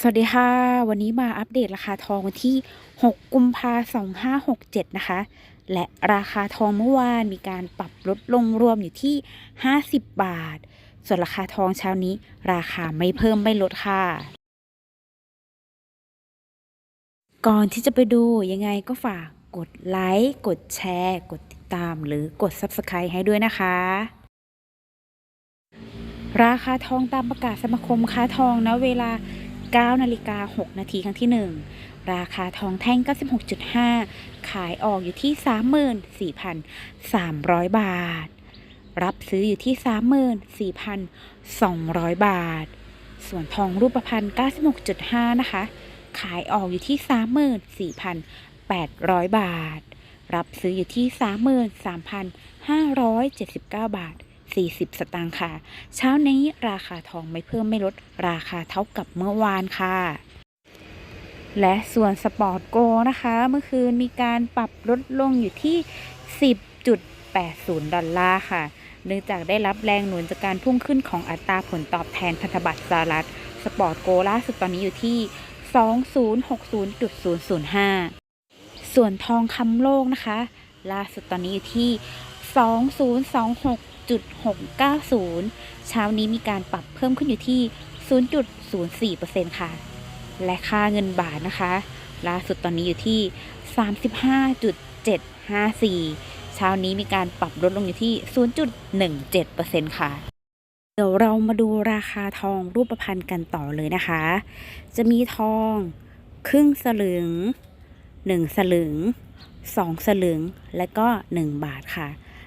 สวัสดีค่ะ วันนี้มาอัปเดตราคาทองวันที่ 6 กุมภาพันธ์2567นะคะ และราคาทองเมื่อวานมีการปรับลดลงรวมอยู่ที่ 50 บาท ส่วนราคาทองเช้านี้ ราคาไม่เพิ่มไม่ลดค่ะ ก่อนที่จะไปดูยังไงก็ฝากกดไลค์กดแชร์ กดติดตามหรือกด Subscribe ให้ด้วยนะคะราคาทองตามประกาศสมาคมค้าทองณเวลา 9นาฬิกา6นาทีครั้งที่ 1 ราคาทองแท่ง 96.5 ขายออกอยู่ที่ 34,300 บาท รับซื้ออยู่ที่ 34,200 บาท ส่วนทองรูปพรรณ96.5 นะคะ ขายออกอยู่ที่ 34,800 บาท รับซื้ออยู่ที่ 33,579 บาท 40 สตางค์ค่ะ เช้านี้ราคาทองไม่เพิ่มไม่ลดราคาเท่ากับเมื่อวานค่ะ และส่วนสปอร์ตโกนะคะ เมื่อคืนมีการปรับลดลงอยู่ที่ 10.80 ดอลลาร์ค่ะ เนื่องจากได้รับแรงหนุนจากการพุ่งขึ้นของอัตราผลตอบแทนพันธบัตรสหรัฐ สปอร์ตโกล่าสุดตอนนี้อยู่ที่ 2060.005ส่วนทองคำโลกนะคะ ล่าสุดตอนนี้อยู่ที่ 20.26 0.690 เช้านี้มีการปรับเพิ่มขึ้นอยู่ที่ 0.04%ค่ะ และค่าเงินบาทนะคะล่าสุดตอนนี้อยู่ที่ 35.754 เช้านี้มีการปรับลดลงอยู่ที่ 0.17%ค่ะ เดี๋ยวเรามาดูราคาทองรูปพรรณกันต่อเลยนะคะ จะมีทองครึ่งสลึง 1 สลึง 2 สลึง และก็ 1 บาทค่ะ